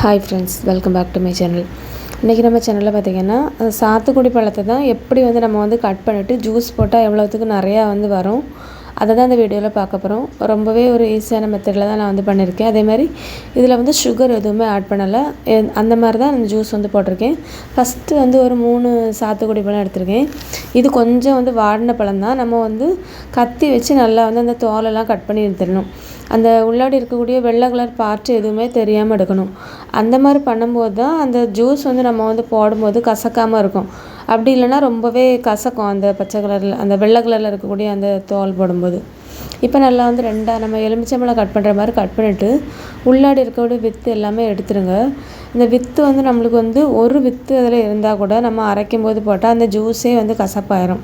Hi friends welcome back to my channel இன்றைக்கி நம்ம சேனலில் பார்த்திங்கன்னா சாத்துக்குடி பழத்தை தான் எப்படி வந்து நம்ம வந்து கட் பண்ணிவிட்டு ஜூஸ் போட்டால் எவ்வளோத்துக்கு நிறையா வந்து வரும். அதை தான் இந்த வீடியோவில் பார்க்க போகிறோம் ரொம்பவே ஒரு ஈஸியான மெத்தடில் தான் நான் வந்து பண்ணியிருக்கேன் அதே மாதிரி இதில் வந்து சுகர் எதுவுமே ஆட் பண்ணலை. அந்த மாதிரி தான் இந்த ஜூஸ் வந்து போட்டிருக்கேன். ஃபஸ்ட்டு வந்து ஒரு மூணு சாத்துக்குடி பழம் எடுத்திருக்கேன். இது கொஞ்சம் வந்து வாடின பழம் தான். நம்ம வந்து கத்தி வச்சு நல்லா வந்து அந்த தோலெல்லாம் கட் பண்ணி எடுத்துடணும். அந்த உள்ளாடி இருக்கக்கூடிய வெள்ளை கலர் பார்ட்டு எதுவுமே தெரியாமல் எடுக்கணும். அந்த மாதிரி பண்ணும்போது தான் அந்த ஜூஸ் வந்து நம்ம வந்து போடும்போது கசக்காமல் இருக்கும். அப்படி இல்லைன்னா ரொம்பவே கசக்கும் அந்த பச்சை கலரில் அந்த வெள்ளை கலரில் இருக்கக்கூடிய அந்த தோல் போடும்போது. இப்போ நல்லா வந்து ரெண்டாக நம்ம எலுமிச்சம்பழம் கட் பண்ணுற மாதிரி கட் பண்ணிவிட்டு உள்ளாடி இருக்கக்கூடிய வித்து எல்லாமே எடுத்துருங்க. இந்த வித்து வந்து நம்மளுக்கு வந்து ஒரு வித்து அதில் இருந்தால் கூட நம்ம அரைக்கும் போது போட்டால் அந்த ஜூஸே வந்து கசப்பாயிரும்.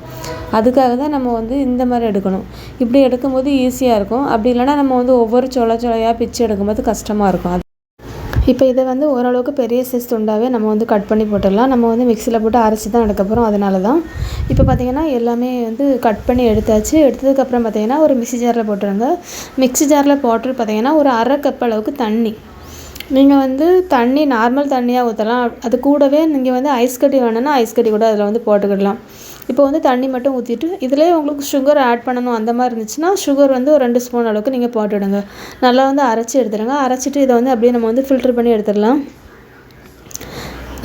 அதுக்காக தான் நம்ம வந்து இந்த மாதிரி எடுக்கணும். இப்படி எடுக்கும்போது ஈஸியாக இருக்கும். அப்படி இல்லைனா நம்ம வந்து ஒவ்வொரு சொல சொலையாக பிச்சு எடுக்கும்போது கஷ்டமாக இருக்கும். அது இப்போ இதை வந்து ஓரளவுக்கு பெரிய சைஸ் துண்டாகவே நம்ம வந்து கட் பண்ணி போட்டுடலாம். நம்ம வந்து மிக்சியில் போட்டு அரைச்சி தான் எடுக்க போகிறோம் அதனால தான். இப்போ பார்த்திங்கன்னா எல்லாமே வந்து கட் பண்ணி எடுத்தாச்சு. எடுத்ததுக்கப்புறம் பார்த்தீங்கன்னா ஒரு மிக்ஸி ஜாரில் போட்டுருங்க. மிக்ஸி ஜாரில் போட்டு பார்த்தீங்கன்னா ஒரு அரை கப் அளவுக்கு தண்ணி. நீங்கள் வந்து தண்ணி நார்மல் தண்ணியாக ஊற்றலாம் அது கூடவே நீங்கள் வந்து ஐஸ் கட்டி வேணும்னா ஐஸ் கட்டி கூட அதில் வந்து போட்டுக்கிடலாம். இப்போ வந்து தண்ணி மட்டும் ஊற்றிட்டு இதிலே உங்களுக்கு சுகர் ஆட் பண்ணணும் அந்த மாதிரி இருந்துச்சுன்னா சுகர் வந்து ஒரு ரெண்டு ஸ்பூன் அளவுக்கு நீங்கள் போட்டுவிடுங்க நல்லா வந்து அரைச்சி எடுத்துடுங்க அரைச்சிட்டு இதை வந்து அப்படியே நம்ம வந்து ஃபில்ட்ரு பண்ணி எடுத்துடலாம்.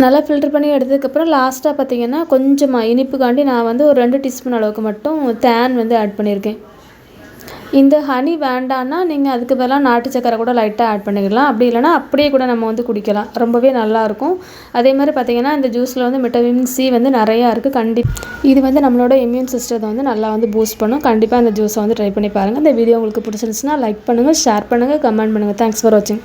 நல்லா ஃபில்டர் பண்ணி எடுத்ததுக்கப்புறம் லாஸ்ட்டாக பார்த்தீங்கன்னா கொஞ்சமாக இனிப்புக்காண்டி நான் வந்து ஒரு ரெண்டு டீஸ்பூன் அளவுக்கு மட்டும் தேன் வந்து ஆட் பண்ணியிருக்கேன். இந்த ஹனி வேண்டான்னா நீங்கள் அதுக்கு பதிலாக நாட்டு சக்கரை கூட லைட்டாக ஆட் பண்ணிக்கலாம். அப்படி இல்லைன்னா அப்படியே கூட நம்ம வந்து குடிக்கலாம். ரொம்பவே நல்லாயிருக்கும் அதே மாதிரி பார்த்திங்கன்னா இந்த ஜூஸில் வந்து விட்டமின் சி வந்து நிறையா இருக்குது கண்டிப்பாக இது வந்து நம்மளோட இம்யூன் சிஸ்டத்தை வந்து நல்லா வந்து பூஸ்ட் பண்ணும். கண்டிப்பாக அந்த ஜூஸை வந்து ட்ரை பண்ணி பாருங்கள் இந்த வீடியோ உங்களுக்கு பிடிச்சிருந்துச்சுன்னா லைக் பண்ணுங்கள் ஷேர் பண்ணுங்கள் கமெண்ட் பண்ணுங்கள் தேங்க்ஸ் ஃபார் வாட்சிங்